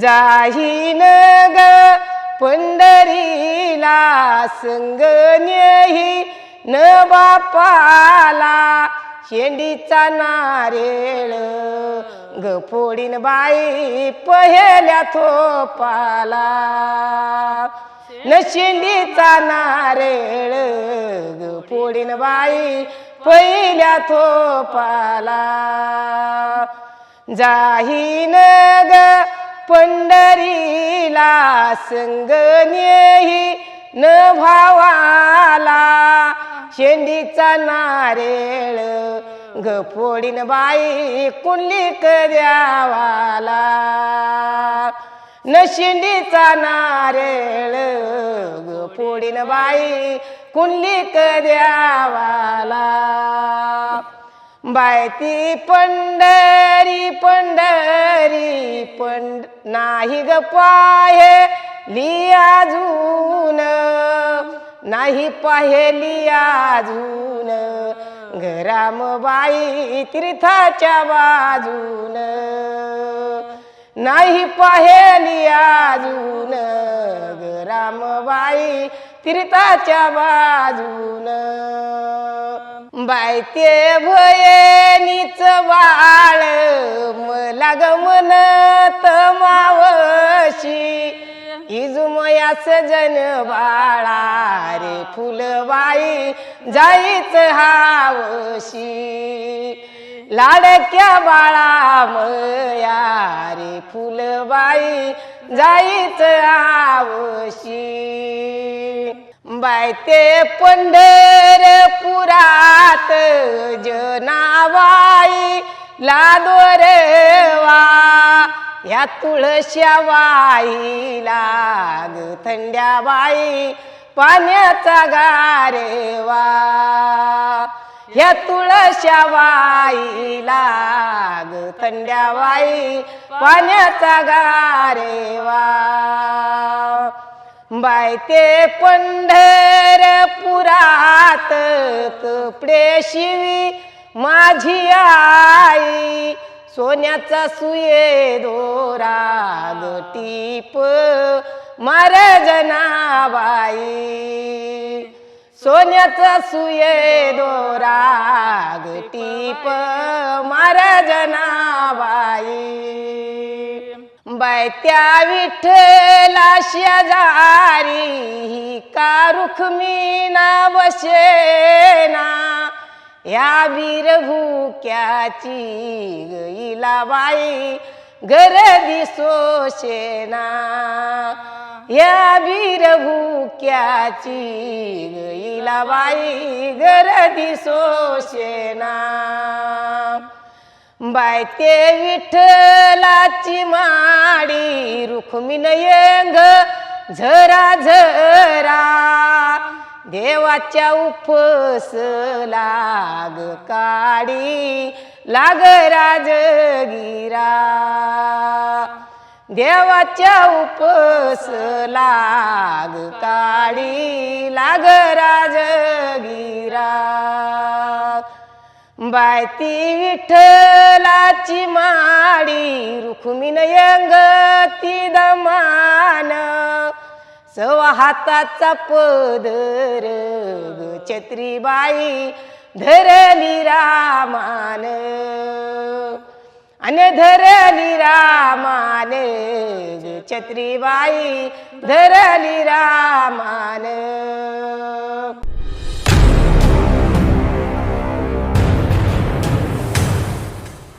जाहीन ग पंढरीला संग नेही न बापाला शेंडीचा नारेळ. ग फोडीन बाई पहिल्या थोपाला. न शेंडीचा नारेळ. ग फोडीन बाई पहिल्या थोपाला. जाहीन ग पंढरीला संग नेही न भावाला. शेंडीचा नारेळ ग फोडीन बाई कुंडली द्यावाला. न शेंडीचा नारेळ ग फोडीन बाई कुंडली द्यावाला. बायती पंढरी पंढरी पंड नाही ग पाहे लियाजून नाही पाहेली अजून. घरामबाई तीर्थाच्या बाजून. नाही पाहेली अजून. घरामबाई तीर्थाच्या बाजून. बायते भयनीच बाळ मला गमनत मावशी. इजुमया सजन बाळा रे फुलबाई जाईच हावशी. लाडक्या बाळा मया रे फुलबाई जाईच आवशी बायते पंढरपुरात जनाबाई लादोरवा या तुळश्या बाईला ग थंड्या बाई पाण्याचा गारेवा. ह्या तुळश्या बाईला ग थंड्या बाई पाण्याचा गारेवा. बाय ते पंढरपुरात कपडे शिवी माझी आई. सोन्याचा सुये दोरा गटीप टीप मार सोन्याचा सुये दोरा गटीप टीप मार त्या विठ्ठला शेजारी ही का रुखमीना बसेना? या बीरभूक्याची गईला बाई घर दिसोशेना या बीरभूक्याची गईला बाई घर दिसोशेना बायके विठ्ठलाची माडी रुखमीन येंग झरा झरा. देवाच्या उपस लाग काडी लाग राजगिरा देवाच्या उपस लाग काडी लाग राजगिरा ती विठ्ठलाची माडी रुखमीन यंग ती दमान सवा हाताचा पदर छत्रीबाई धरली रामान अन धरली रामान छत्रीबाई धरली रामान